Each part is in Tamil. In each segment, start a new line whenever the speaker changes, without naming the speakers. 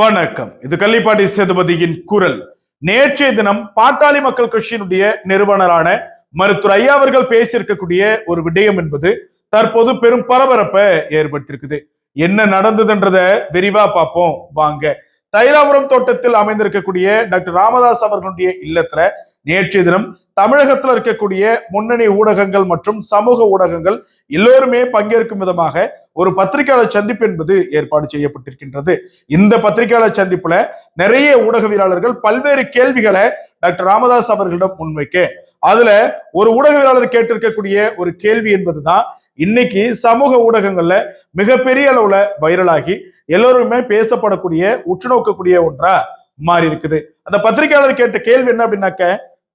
வணக்கம். இது கள்ளிப்பாடி சேதுபதியின் குரல். நேற்றைய தினம் பாட்டாளி மக்கள் கட்சியினுடைய நிறுவனரான மருத்துவர் ஐயா அவர்கள் பேசியிருக்கக்கூடிய ஒரு விடயம் என்பது தற்போது பெரும் பரபரப்பை ஏற்படுத்தியிருக்குது. என்ன நடந்ததுன்றத விரிவா பார்ப்போம். வாங்க. தைலாபுரம் தோட்டத்தில் அமைந்திருக்கக்கூடிய டாக்டர் ராமதாஸ் அவர்களுடைய இல்லத்துல நேற்றைய தினம் தமிழகத்தில் இருக்கக்கூடிய முன்னணி ஊடகங்கள் மற்றும் சமூக ஊடகங்கள் எல்லோருமே பங்கேற்கும் விதமாக ஒரு பத்திரிகையாளர் சந்திப்பு என்பது ஏற்பாடு செய்யப்பட்டிருக்கின்றது. இந்த பத்திரிகையாளர் சந்திப்புல நிறைய ஊடகவியலாளர்கள் பல்வேறு கேள்விகளை டாக்டர் ராமதாஸ் அவர்களிடம் முன்வைக்க அதுல ஒரு ஊடகவியலாளர் கேட்டிருக்கக்கூடிய ஒரு கேள்வி என்பதுதான் இன்னைக்கு சமூக ஊடகங்கள்ல மிகப்பெரிய அளவுல வைரலாகி எல்லோருமே பேசப்படக்கூடிய உற்று நோக்கக்கூடிய ஒன்றா மாறி இருக்குது அந்த பத்திரிகையாளர் கேட்ட கேள்வி என்ன அப்படின்னாக்க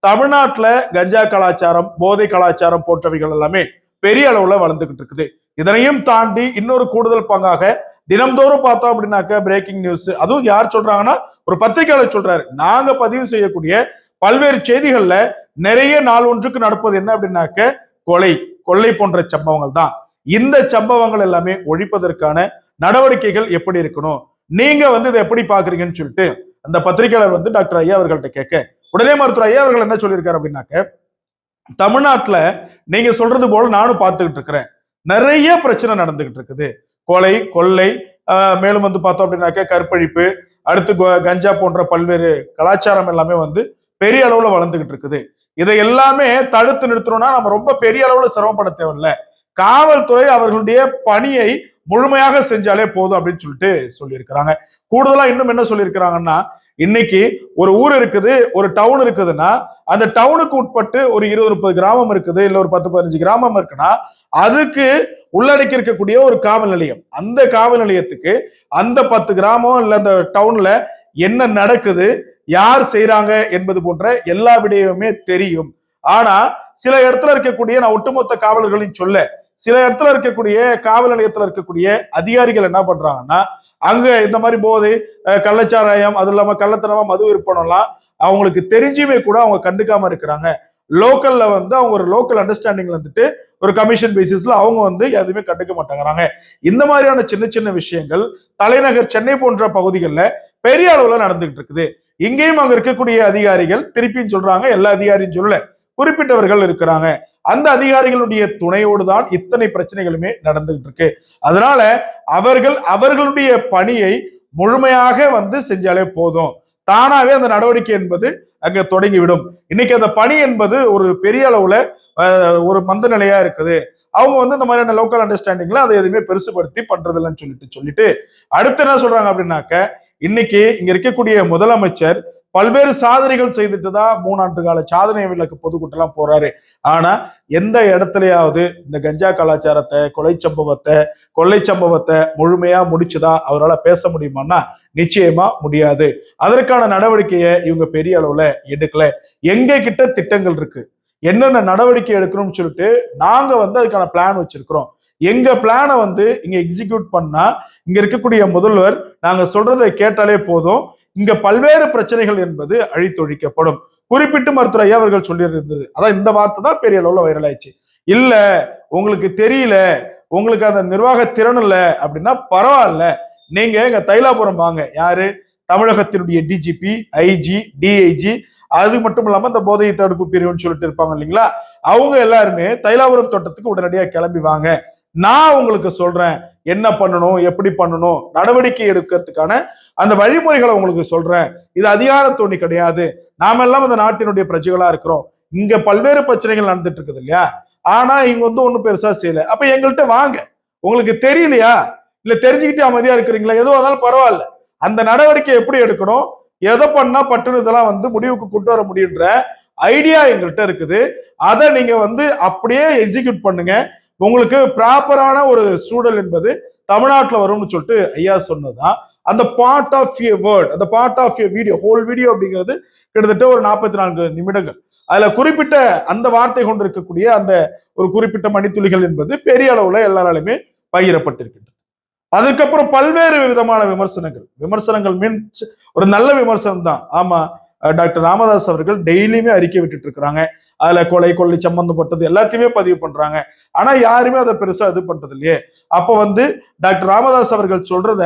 தமிழ்நாட்டுல கஞ்சா கலாச்சாரம் போதை கலாச்சாரம் போன்றவைகள் எல்லாமே பெரிய அளவுல வளர்ந்துகிட்டு இருக்குது. இதனையும் தாண்டி இன்னொரு கூடுதல் பங்காக தினம்தோறும் பார்த்தோம் அப்படின்னாக்க பிரேக்கிங் நியூஸ் அதுவும் யார் சொல்றாங்கன்னா ஒரு பத்திரிகையாளர் சொல்றாரு. நாங்க பதிவு செய்யக்கூடிய பல்வேறு செய்திகள்ல நிறைய நாள் ஒன்றுக்கு நடப்பது என்ன அப்படின்னாக்க கொலை கொள்ளை போன்ற சம்பவங்கள் தான். இந்த சம்பவங்கள் எல்லாமே ஒழிப்பதற்கான நடவடிக்கைகள் எப்படி இருக்கணும்? நீங்க வந்து இதை எப்படி பாக்குறீங்கன்னு சொல்லிட்டு அந்த பத்திரிகையாளர் வந்து டாக்டர் ஐயா அவர்கள்ட்ட கேட்க உடனே மருத்துவர் ஐயா அவர்கள் என்ன சொல்லியிருக்காரு அப்படின்னாக்க தமிழ்நாட்டுல நீங்க சொல்றது போல நானும் பார்த்துக்கிட்டு இருக்கிறேன். நிறைய பிரச்சனை நடந்துகிட்டு இருக்குது. கொலை கொள்ளை மேலும் வந்து பார்த்தோம் அப்படின்னாக்க கற்பழிப்பு அடுத்து கஞ்சா போன்ற பல்வேறு கலாச்சாரம் எல்லாமே வந்து பெரிய அளவுல வளர்ந்துகிட்டு இருக்குது. இதை எல்லாமே தடுத்து நிறுத்தணும்னா நம்ம ரொம்ப பெரிய அளவுல சிரமப்பட தேவையில்ல. காவல்துறை அவர்களுடைய பணியை முழுமையாக செஞ்சாலே போதும் அப்படின்னு சொல்லிட்டு சொல்லியிருக்கிறாங்க. கூடுதலா இன்னும் என்ன சொல்லியிருக்கிறாங்கன்னா இன்னைக்கு ஒரு ஊர் இருக்குது ஒரு டவுன் இருக்குதுன்னா அந்த டவுனுக்கு உட்பட்டு ஒரு இருபது முப்பது கிராமம் இருக்குது இல்ல ஒரு பத்து பதினஞ்சு கிராமம் இருக்குன்னா அதுக்கு உள்ளடக்கி இருக்கக்கூடிய ஒரு காவல் நிலையம். அந்த காவல் நிலையத்துக்கு அந்த பத்து கிராமம் இல்ல அந்த டவுன்ல என்ன நடக்குது யார் செய்யறாங்க என்பது போன்ற எல்லா விடயமுமே தெரியும். ஆனா சில இடத்துல இருக்கக்கூடிய நான் ஒட்டுமொத்த காவலர்களின் சொல்ல சில இடத்துல இருக்கக்கூடிய காவல் நிலையத்துல இருக்கக்கூடிய அதிகாரிகள் என்ன பண்றாங்கன்னா அங்க இந்த மாதிரி போதை கள்ளச்சாராயம் அது இல்லாம கள்ளத்தனமா மது விற்பனம்லாம் அவங்களுக்கு தெரிஞ்சுமே கூட அவங்க கண்டுக்காம இருக்கிறாங்க. லோக்கல்ல வந்து அவங்க ஒரு லோக்கல் அண்டர்ஸ்டாண்டிங்ல வந்துட்டு ஒரு கமிஷன் பேசிஸ்ல அவங்க வந்து எதுவுமே கண்டுக்க மாட்டேங்கிறாங்க. இந்த மாதிரியான சின்ன சின்ன விஷயங்கள் தலைநகர் சென்னை போன்ற பகுதிகளில் பெரிய அளவுல நடந்துகிட்டு இருக்குது. இங்கேயும் அங்க இருக்கக்கூடிய அதிகாரிகள் திருப்பியும் சொல்றாங்க எல்லா அதிகாரியும் சொல்ல குறிப்பிட்டவர்கள் இருக்கிறாங்க. அந்த அதிகாரிகளுடைய துணையோடு தான் இத்தனை பிரச்சனைகளுமே நடந்துகிட்டு இருக்கு அதனால அவர்கள் அவர்களுடைய பணியை முழுமையாக வந்து செஞ்சாலே போதும். தானாவே அந்த நடவடிக்கை என்பது அங்க தொடங்கிவிடும். இன்னைக்கு அந்த பணி என்பது ஒரு பெரிய அளவுல ஒரு மந்த நிலையா இருக்குது. அவங்க வந்து இந்த மாதிரியான லோக்கல் அண்டர்ஸ்டாண்டிங்ல அதை எதுவுமே பெருசுபடுத்தி பண்றது இல்லைன்னு சொல்லிட்டு சொல்லிட்டு அடுத்து என்ன சொல்றாங்க அப்படின்னாக்க இன்னைக்கு இங்க இருக்கக்கூடிய முதலமைச்சர் பல்வேறு சாதனைகள் செய்துட்டு தான் மூணாண்டு கால சாதனை விளக்கு பொதுக்கூட்டம்லாம் போறாரு. ஆனா எந்த இடத்துலயாவது இந்த கஞ்சா கலாச்சாரத்தை கொலை சம்பவத்தை கொள்ளை சம்பவத்தை முழுமையா முடிச்சுதா அவரால் பேச முடியுமான்னா நிச்சயமா முடியாது. அதற்கான நடவடிக்கையை இவங்க பெரிய அளவுல எடுக்கல. எங்க கிட்ட திட்டங்கள் இருக்கு? என்னென்ன நடவடிக்கை எடுக்கணும்னு சொல்லிட்டு நாங்க வந்து அதுக்கான பிளான் வச்சிருக்கிறோம். எங்க பிளானை வந்து இங்க எக்ஸிக்யூட் பண்ணா இங்க இருக்கக்கூடிய முதல்வர் நாங்க சொல்றதை கேட்டாலே போதும். இங்க பல்வேறு பிரச்சனைகள் என்பது அழித்தொழிக்கப்படும். குறிப்பிட்டு மருத்துவர் ஐயா அவர்கள் சொல்லியிருந்தது. அதான் இந்த வார்த்தை தான் பெரிய அளவுல வைரல் ஆயிடுச்சு. இல்ல உங்களுக்கு தெரியல உங்களுக்கு அந்த நிர்வாக திறன் இல்ல அப்படின்னா பரவாயில்ல. நீங்க எங்க தைலாபுரம் வாங்க. யாரு? தமிழகத்தினுடைய டிஜிபி ஐஜி டிஐஜி அது மட்டும் இல்லாம இந்த போதை தடுப்பு பிரிவுன்னு சொல்லிட்டு இருப்பாங்க இல்லைங்களா? அவங்க எல்லாருமே தைலாபுரம் தோட்டத்துக்கு உடனடியா கிளம்பி வாங்க. நான் உங்களுக்கு சொல்றேன். என்ன பண்ணணும் எப்படி பண்ணணும் நடவடிக்கை எடுக்கிறதுக்கான அந்த வழிமுறைகளை உங்களுக்கு சொல்றேன். இது அதிகார தோணி கிடையாது. நாம எல்லாம் இந்த நாட்டினுடைய பிரஜைகளா இருக்கிறோம். இங்க பல்வேறு பிரச்சனைகள் நடந்துட்டு இருக்குது இல்லையா? ஆனா இங்க வந்து ஒண்ணும் பெருசா செய்யல. அப்ப எங்கள்கிட்ட வாங்க. உங்களுக்கு தெரியலையா? இல்ல தெரிஞ்சுக்கிட்டே அமைதியா இருக்கிறீங்களா? எதுவும் இருந்தாலும் பரவாயில்ல. அந்த நடவடிக்கை எப்படி எடுக்கணும்? எதை பண்ணா பட்டுன்னு இதெல்லாம் வந்து முடிவுக்கு கொண்டு வர முடியுன்ற ஐடியா எங்கள்கிட்ட இருக்குது. அதை நீங்க வந்து அப்படியே எக்ஸிக்யூட் பண்ணுங்க. உங்களுக்கு ப்ராப்பரான ஒரு சூழல் என்பது தமிழ்நாட்டில் வரும்னு சொல்லிட்டு ஐயா சொன்னதுதான். அந்த பார்ட் ஆஃப் ஏ வேர்ட் அந்த part of a video whole video அப்படிங்கிறது கிட்டத்தட்ட ஒரு நாற்பத்தி நான்கு நிமிடங்கள். அதுல குறிப்பிட்ட அந்த வார்த்தை கொண்டு இருக்கக்கூடிய அந்த ஒரு குறிப்பிட்ட மணித்துளிகள் என்பது பெரிய அளவுல எல்லாராலுமே பகிரப்பட்டிருக்கின்றது. அதுக்கப்புறம் பல்வேறு விதமான விமர்சனங்கள். விமர்சனங்கள் மீன்ஸ் ஒரு நல்ல விமர்சனம் தான் ஆமா டாக்டர் ராமதாஸ் அவர்கள் டெய்லியுமே அறிக்கை விட்டுட்டு இருக்கிறாங்க அதுல கொலை கொள்ளை சம்பந்தப்பட்டது எல்லாத்தையுமே பதிவு பண்றாங்க. ஆனா யாருமே அதை பெருசா இது பண்றது இல்லையே அப்ப வந்து டாக்டர் ராமதாஸ் அவர்கள் சொல்றத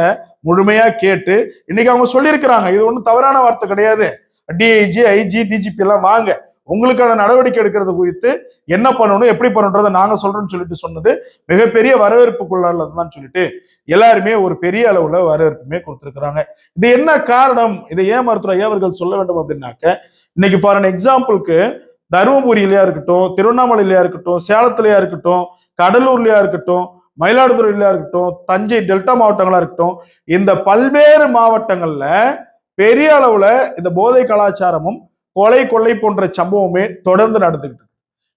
முழுமையா கேட்டு இன்னைக்கு அவங்க சொல்லியிருக்கிறாங்க. இது ஒன்றும் தவறான வார்த்தை கிடையாது. டிஐஜி ஐஜி டிஜிபி எல்லாம் வாங்க. உங்களுக்கான நடவடிக்கை எடுக்கிறது குறித்து என்ன பண்ணணும் எப்படி பண்ணணுன்றதை நாங்க சொல்றோம்னு சொல்லிட்டு சொன்னது மிகப்பெரிய வரவேற்புக்குள்ளதான் சொல்லிட்டு எல்லாருமே ஒரு பெரிய அளவுல வரவேற்புமே கொடுத்துருக்குறாங்க. இது என்ன காரணம்? இதை ஏன் மருத்துவர் ஐயா அவர்கள் சொல்ல வேண்டும் அப்படின்னாக்க இன்னைக்கு ஃபார் அன் எக்ஸாம்பிளுக்கு தருமபுரியிலயா இருக்கட்டும் திருவண்ணாமலையிலயா இருக்கட்டும் சேலத்திலயா இருக்கட்டும் கடலூர்லயா இருக்கட்டும் மயிலாடுதுறையிலயா இருக்கட்டும் தஞ்சை டெல்டா மாவட்டங்களா இருக்கட்டும் இந்த பல்வேறு மாவட்டங்கள்ல பெரிய அளவுல இந்த போதை கலாச்சாரமும் கொலை கொள்ளை போன்ற சம்பவமே தொடர்ந்து நடந்துகிட்டு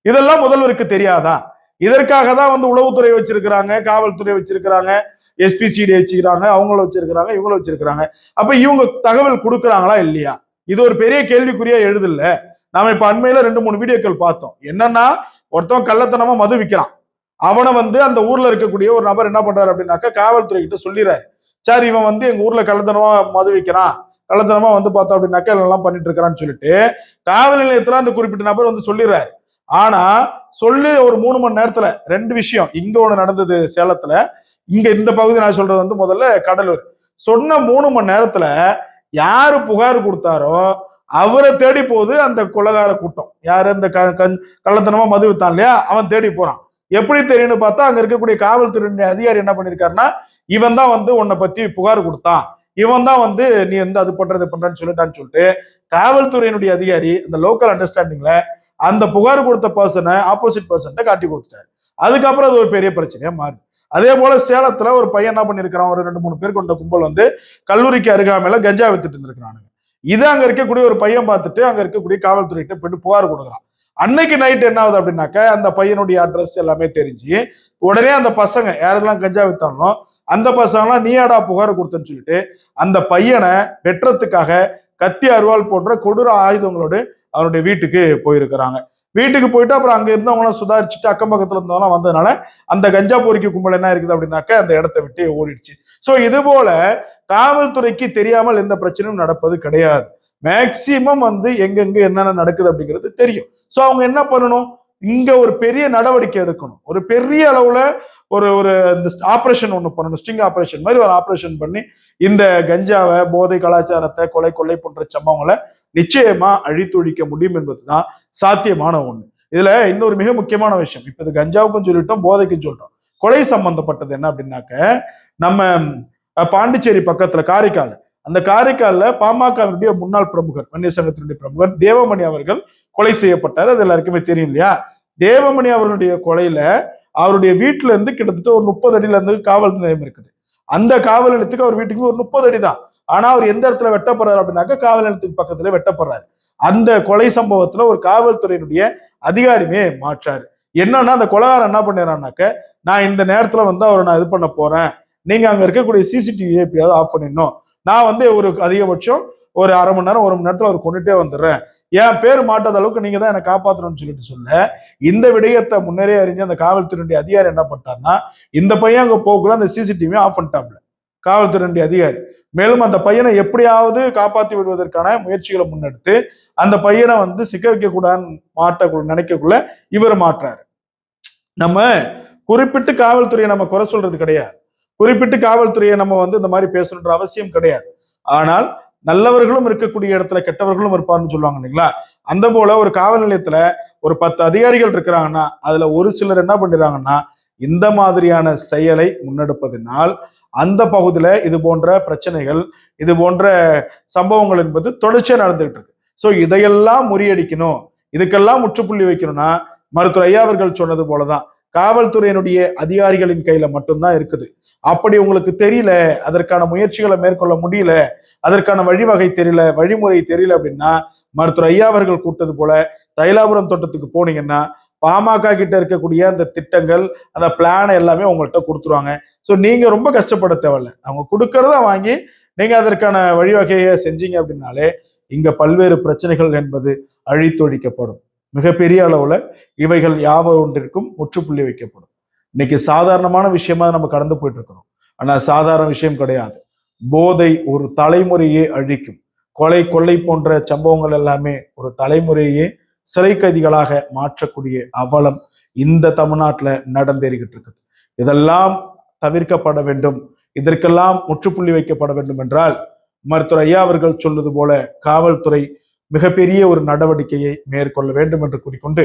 இதெல்லாம் முதல்வருக்கு தெரியாதா? இதற்காக தான் வந்து உளவுத்துறை வச்சிருக்கிறாங்க காவல்துறை வச்சிருக்கிறாங்க எஸ்பிசிடி வச்சுக்கிறாங்க அவங்கள வச்சிருக்கிறாங்க இவங்கள வச்சிருக்கிறாங்க அப்ப இவங்க தகவல் கொடுக்குறாங்களா இல்லையா? இது ஒரு பெரிய கேள்விக்குறியா எழுதல. நாம இப்ப அண்மையில ரெண்டு மூணு வீடியோக்கள் பார்த்தோம். என்னன்னா ஒருத்தவன் கள்ளத்தனமா மது விற்கிறான் அவனை வந்து அந்த ஊர்ல இருக்கக்கூடிய ஒரு நபர் என்ன பண்றாரு அப்படின்னாக்கா காவல்துறை கிட்ட சொல்லிடுறாரு சார் இவன் வந்து எங்க ஊர்ல கள்ளத்தனமா மது விற்கிறான் நல்லத்தனமா வந்து பார்த்தோம் அப்படின்னாக்கா எல்லாம் பண்ணிட்டு இருக்கிறான்னு சொல்லிட்டு காவல் நிலையத்துல அந்த குறிப்பிட்ட நபர் வந்து சொல்லிடுறாரு. ஆனா சொல்லி ஒரு மூணு மணி நேரத்துல ரெண்டு விஷயம் இங்க ஒண்ணு நடந்தது சேலத்துல இங்க இந்த பகுதி நான் சொல்றது வந்து முதல்ல கடலூர். சொன்ன மூணு மணி நேரத்துல யாரு புகார் கொடுத்தாரோ அவரை தேடி போகுது அந்த கொலகார கூட்டம். யாரு அந்த க- கள்ளத்தனமா மது வித்தான் இல்லையா? அவன் தேடி போறான். எப்படி தெரியும்னு பார்த்தா அங்க இருக்கக்கூடிய காவல்துறையினுடைய அதிகாரி என்ன பண்ணிருக்காருன்னா இவன் தான் வந்து உன்னை பத்தி புகார் கொடுத்தான். இவன் தான் வந்து நீ வந்து அது பண்றது பண்றன்னு சொல்லிட்டான்னு சொல்லிட்டு காவல்துறையினுடைய அதிகாரி அந்த லோக்கல் அண்டர்ஸ்டாண்டிங்ல அந்த புகார் கொடுத்த பர்சனை ஆப்போசிட் பர்சன்ட்ட காட்டி கொடுத்துட்டாரு. அதுக்கப்புறம் அது ஒரு பெரிய பிரச்சனையா மாறுது. அதே போல சேலத்துல ஒரு பையன் என்ன பண்ணிருக்கிறான்? ஒரு ரெண்டு மூணு பேர் கொண்ட கும்பல் வந்து கல்லூரிக்கு அருகாமையில கஞ்சா வித்துட்டு இருந்திருக்கிறானுங்க. இது அங்க இருக்கக்கூடிய ஒரு பையன் பார்த்துட்டு அங்க இருக்கக்கூடிய காவல்துறையிட்ட போயிட்டு புகார் கொடுக்குறான். அன்னைக்கு நைட் என்ன ஆகுது அப்படின்னாக்க அந்த பையனுடைய அட்ரஸ் எல்லாமே தெரிஞ்சு உடனே அந்த பசங்க யாரெல்லாம் கஞ்சா வித்தாங்களோ அந்த பசங்களாம் நீயாடா புகார் கொடுத்தன்னு சொல்லிட்டு அந்த பையனை வெட்டுறதுக்காக கத்தி அருவாள் போன்ற கொடூர ஆயுதங்களோடு அவருடைய வீட்டுக்கு போயிருக்கிறாங்க. வீட்டுக்கு போயிட்டு அப்புறம் அங்க இருந்தவங்களாம் சுதாரிச்சுட்டு அக்கம் பக்கத்துல இருந்தவங்களாம் வந்ததுனால அந்த கஞ்சா பொறிக்க கும்பல் என்ன இருக்குது அப்படின்னாக்க அந்த இடத்த விட்டு ஓடிடுச்சு. சோ இது போல காவல்துறைக்கு தெரியாமல் எந்த பிரச்சனையும் நடப்பது கிடையாது. மேக்சிமம் வந்து எங்கெங்க என்னென்ன நடக்குது அப்படிங்கிறது தெரியும். சோ அவங்க என்ன பண்ணணும்? இங்க ஒரு பெரிய நடவடிக்கை எடுக்கணும். ஒரு பெரிய அளவுல ஒரு ஒரு இந்த ஆப்ரேஷன் ஒன்று பண்ணணும் ஸ்டிங் ஆப்ரேஷன் மாதிரி ஒரு ஆப்ரேஷன் பண்ணி இந்த கஞ்சாவை போதை கலாச்சாரத்தை கொலை கொள்ளை போன்ற சம்பவங்களை நிச்சயமா அழித்தொழிக்க முடியும் என்பதுதான் சாத்தியமான ஒண்ணு. இதுல இன்னொரு மிக முக்கியமான விஷயம். இப்ப இது கஞ்சாவுக்கும் சொல்லிட்டோம் போதைக்கும் சொல்லிட்டோம் கொலை சம்பந்தப்பட்டது என்ன அப்படின்னாக்க நம்ம பாண்டிச்சேரி பக்கத்துல காரைக்கால். அந்த காரைக்கால்ல பாமகவினுடைய முன்னாள் பிரமுகர் வன்னிய சங்கத்தினுடைய பிரமுகர் தேவமணி அவர்கள் கொலை செய்யப்பட்டார். அது எல்லாருக்குமே தெரியும் இல்லையா? தேவமணி அவர்களுடைய கொலையில அவருடைய வீட்டுல இருந்து கிட்டத்தட்ட ஒரு முப்பது அடியில இருந்து காவல் நிலையம் இருக்குது. அந்த காவல் நிலையத்துக்கு அவர் வீட்டுக்கு ஒரு முப்பது அடி தான். ஆனா அவர் எந்த இடத்துல வெட்டப்படுறாரு அப்படின்னாக்க காவல் நிலையத்துக்கு பக்கத்துல வெட்டப்படுறாரு. அந்த கொலை சம்பவத்துல ஒரு காவல்துறையினுடைய அதிகாரியுமே மாற்றாரு. என்னன்னா அந்த கொலகாரன் என்ன பண்ணிடுறான்னாக்க நான் இந்த நேரத்துல வந்து அவரை நான் இது பண்ண போறேன். நீங்க அங்க இருக்கக்கூடிய சிசிடிவி எப்படியாவது ஆஃப் பண்ணிடணும். நான் வந்து ஒரு அதிகபட்சம் ஒரு அரை மணி நேரம் ஒரு மணி நேரத்துல அவர் கொண்டுட்டே வந்துடுறேன். என் பேர் மாட்டாத அளவுக்கு நீங்க தான் என்னை காப்பாற்றணும்னு சொல்லிட்டு சொல்ல இந்த விடயத்தை முன்னரே அறிஞ்சு அந்த காவல்துறையுடைய அதிகாரி என்ன பண்ணிட்டாருன்னா இந்த பையன் அங்க போகக்குள்ள அந்த சிசிடிவி ஆஃப் பண்ணிட்டாப்ல காவல்துறையினுடைய அதிகாரி. மேலும் அந்த பையனை எப்படியாவது காப்பாற்றி விடுவதற்கான முயற்சிகளை முன்னெடுத்து அந்த பையனை வந்து சிக்க வைக்க கூடாதுன்னு மாட்ட நினைக்கக்குள்ள இவர் மாற்றாரு நம்ம குறிப்பிட்டு காவல்துறையை நம்ம குறை சொல்றது கிடையாது. குறிப்பிட்டு காவல்துறையை நம்ம வந்து இந்த மாதிரி பேசணுன்ற அவசியம் கிடையாது. ஆனால் நல்லவர்களும் இருக்கக்கூடிய இடத்துல கெட்டவர்களும் இருப்பார்னு சொல்லுவாங்க இல்லைங்களா? அந்த போல ஒரு காவல் நிலையத்துல ஒரு பத்து அதிகாரிகள் இருக்கிறாங்கன்னா அதுல ஒரு சிலர் என்ன பண்ணிடுறாங்கன்னா இந்த மாதிரியான செயலை முன்னெடுப்பதனால் அந்த பகுதியில இது போன்ற பிரச்சனைகள் இது போன்ற சம்பவங்கள் என்பது தொடர்ச்சியா நடந்துகிட்டு இருக்கு. ஸோ இதையெல்லாம் முறியடிக்கணும். இதுக்கெல்லாம் முற்றுப்புள்ளி வைக்கணும்னா மருத்துவர் ஐயா அவர்கள் சொன்னது போலதான். காவல்துறையினுடைய அதிகாரிகளின் கையில மட்டும்தான் இருக்குது. அப்படி உங்களுக்கு தெரியல அதற்கான முயற்சிகளை மேற்கொள்ள முடியல அதற்கான வழிவகை தெரியல வழிமுறை தெரியல அப்படின்னா மருத்துவர் ஐயா அவர்கள் கூட்டது போல தைலாபுரம் தோட்டத்துக்கு போனீங்கன்னா பாமக கிட்ட இருக்கக்கூடிய அந்த திட்டங்கள் அந்த பிளான் எல்லாமே உங்கள்கிட்ட கொடுத்துருவாங்க. ஸோ நீங்க ரொம்ப கஷ்டப்பட தேவையில்ல. அவங்க கொடுக்கறத வாங்கி நீங்க அதற்கான வழிவகையை செஞ்சீங்க அப்படின்னாலே இங்க பல்வேறு பிரச்சனைகள் என்பது அழித்தொழிக்கப்படும். மிகப்பெரிய அளவுல இவைகள் யாவ ஒன்றிற்கும் முற்றுப்புள்ளி வைக்கப்படும். இன்னைக்கு சாதாரணமான விஷயமா நம்ம கடந்து போயிட்டு இருக்கிறோம் ஆனா சாதாரண விஷயம் கிடையாது. போதை ஒரு தலைமுறையே அழிக்கும். கொலை கொள்ளை போன்ற சம்பவங்கள் எல்லாமே ஒரு தலைமுறையே சிறை கைதிகளாக மாற்றக்கூடிய அவலம் இந்த தமிழ்நாட்டில் நடந்தேறிக்கிட்டு இருக்குது இதெல்லாம் தவிர்க்கப்பட வேண்டும். இதற்கெல்லாம் முற்றுப்புள்ளி வைக்கப்பட வேண்டும் என்றால் மருத்துவர் ஐயா அவர்கள் சொல்வது போல காவல்துறை மிகப்பெரிய ஒரு நடவடிக்கையை மேற்கொள்ள வேண்டும் என்று கூறிக்கொண்டு